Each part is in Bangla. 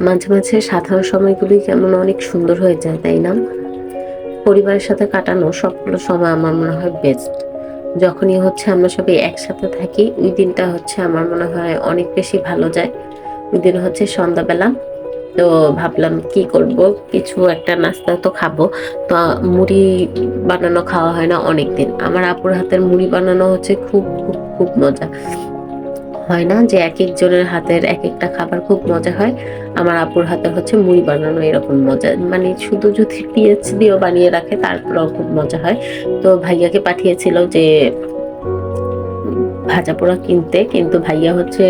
মাঝে মাঝে সাধারণ সময়গুলি কেমন অনেক সুন্দর হয়ে যায়, তাই না? পরিবারের সাথে কাটানো সবগুলো সময় আমার মনে হয় বেস্ট যখনই হচ্ছে আমরা সবাই একসাথে থাকি, ওই দিনটা হচ্ছে আমার মনে হয় অনেক বেশি ভালো যায়। ওই দিন হচ্ছে সন্ধ্যাবেলা, তো ভাবলাম কি করব? কিছু একটা নাস্তা তো খাব। তো মুড়ি বানানো খাওয়া হয় না অনেক দিন আমার আপুর হাতের মুড়ি বানানো হচ্ছে খুব খুব খুব মজা। হয় না যে এক একজনের হাতের এক একটা খাবার খুব মজা হয়। আমার আপুর হাতে হচ্ছে মুড়ি বানানো এরকম মজা। মানে শুধু যদি পেঁয়াজ দিয়েও বানিয়ে রাখে, তারপরেও খুব মজা হয়। তো ভাইয়াকে পাঠিয়েছিল যে ভাজা পোড়া কিনতে। কিন্তু ভাইয়া হচ্ছে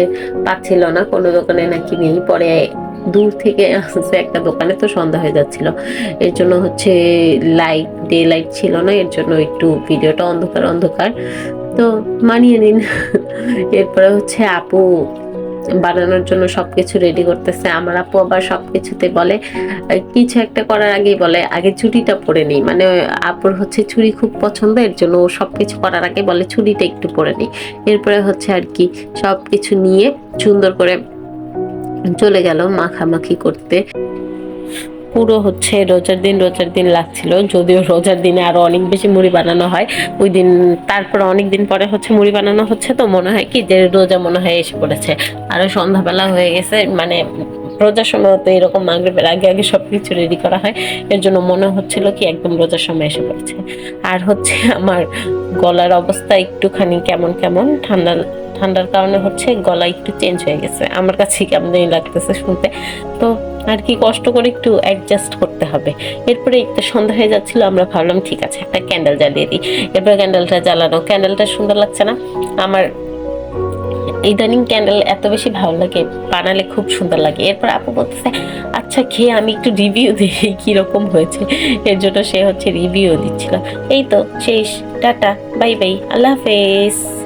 পাচ্ছিল না, কোনো দোকানে নাকি নেই। পরে দূর থেকে আসছে একটা দোকানে, তো সন্ধ্যা হয়ে যাচ্ছিল। এর জন্য হচ্ছে লাইট, ডে লাইট ছিল না, এর জন্য একটু ভিডিওটা অন্ধকার অন্ধকার। তো মানিয়ে নিন। এরপরে হচ্ছে আপু বানানোর জন্য সবকিছু রেডি করতেছে। আমার আপু আবার সবকিছুতে বলে কিছু একটা করার আগেই বলে, আগে চুড়িটা পরে নিই। মানে আপুর হচ্ছে চুড়ি খুব পছন্দ, এর জন্য ও সবকিছু করার আগে বলে, চুড়িটা একটু পরে নিই। এরপরে হচ্ছে আর কি সবকিছু নিয়ে সুন্দর করে চলে গেল মাখামাখি করতে। পুরো হচ্ছে রোজার দিন রোজার দিন লাগছিল। যদিও রোজার দিনে আরও অনেক বেশি মুড়ি বানানো হয়। ওই দিন, তারপর অনেক দিন পরে হচ্ছে মুড়ি বানানো হচ্ছে তো, মনে হয় কি যে রোজা মনে হয় এসে পড়েছে। আরও সন্ধ্যাবেলা হয়ে গেছে মানে রোজার সময় তো এরকম মাগরিবের আগে আগে সবকিছু রেডি করা হয়। এর জন্য মনে হচ্ছিল কি একদম রোজার সময় এসে পড়েছে। আর হচ্ছে আমার গলার অবস্থা একটুখানি কেমন কেমন? ঠান্ডা, ঠান্ডার কারণে হচ্ছে গলা একটু চেঞ্জ হয়ে গেছে। আমার কাছে কেমন লাগতেছে শুনতে। তো আর কি কষ্ট করে একটু অ্যাডজাস্ট করতে হবে। এরপরে একটু সন্ধ্যা হয়ে যাচ্ছিল, আমরা ভাবলাম, ঠিক আছে, একটা ক্যান্ডেল জ্বালিয়ে দিই। এরপরে ক্যান্ডেলটা জ্বালানো। ক্যান্ডেলটা সুন্দর লাগছে না? আমার ইদানিং ক্যান্ডেল এত বেশি ভালো লাগে, বানালে খুব সুন্দর লাগে। এরপর আপু বলতেছে আচ্ছা খেয়ে আমি একটু রিভিউ দিই কীরকম হয়েছে। এর জন্য সে হচ্ছে রিভিউ দিচ্ছিল। এই তো, শেষ, টাটা বাই বাই আল্লাহ হাফেজ।